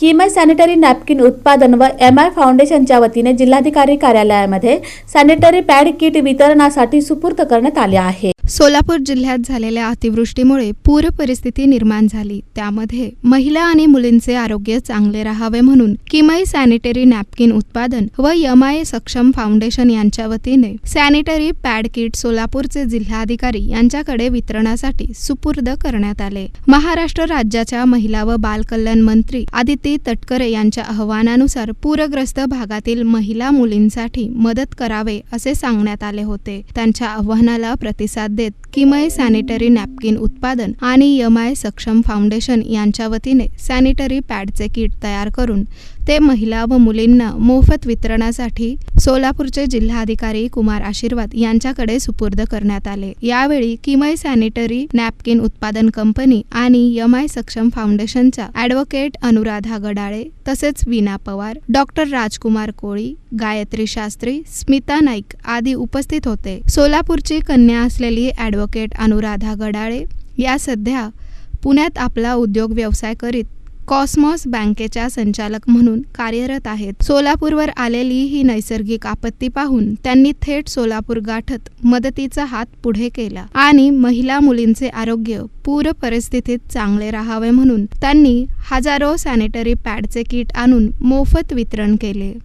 किमय sanitary napkin उत्पादन व M I फाउंडेशनच्या वतीने जिल्हाधिकारी कार्यालयामध्ये सॅनिटरी पॅड किट वितरणासाठी सुपूर्द करण्यात आले आहे. सोलापूर जिल्ह्यात झालेल्या अतिवृष्टीमुळे पूर परिस्थिती निर्माण झाली. त्यामध्ये महिला आणि मुलींचे आरोग्य चांगले राहावे म्हणून किमई सॅनिटरी नॅपकिन उत्पादन व यमाय सक्षम फाउंडेशन यांच्या वतीने सॅनिटरी पॅड किट सोलापूरचे जिल्हाधिकारी यांच्याकडे वितरणासाठी सुपूर्द करण्यात आले. महाराष्ट्र राज्याच्या महिला व बालकल्याण मंत्री आदिती तटकरे यांच्या आवाहनानुसार पूरग्रस्त भागातील महिला मुलींसाठी मदत करावे असे सांगण्यात आले होते. त्यांच्या आव्हानाला प्रतिसाद de किमय सॅनिटरी नॅपकिन उत्पादन आणि यमाय सक्षम फाउंडेशन यांच्या वतीने सॅनिटरी पॅडचे किट तयार करून ते महिला व मुलींना मोफत वितरणासाठी सोलापूरचे जिल्हाधिकारी कुमार आशीर्वाद यांच्याकडे सुपूर्द करण्यात आले. यावेळी किमय सॅनिटरी नॅपकिन उत्पादन कंपनी आणि यमाय सक्षम फाउंडेशनच्या ॲडव्होकेट अनुराधा गडाळे तसेच वीणा पवार डॉक्टर राजकुमार कोळी गायत्री शास्त्री स्मिता नाईक आदी उपस्थित होते. सोलापूरची कन्या असलेली ॲडव्होकेट अनुराधा गडाळे या सध्या पुण्यात आपला उद्योग व्यवसाय करीत कॉस्मॉस बँकेच्या संचालक म्हणून कार्यरत आहेत. सोलापूरवर आलेली ही नैसर्गिक आपत्ती पाहून त्यांनी थेट सोलापूर गाठत मदतीचा हात पुढे केला आणि महिला मुलींचे आरोग्य पूर परिस्थितीत चांगले राहावे म्हणून त्यांनी हजारो सॅनिटरी पॅडचे किट आणून मोफत वितरण केले.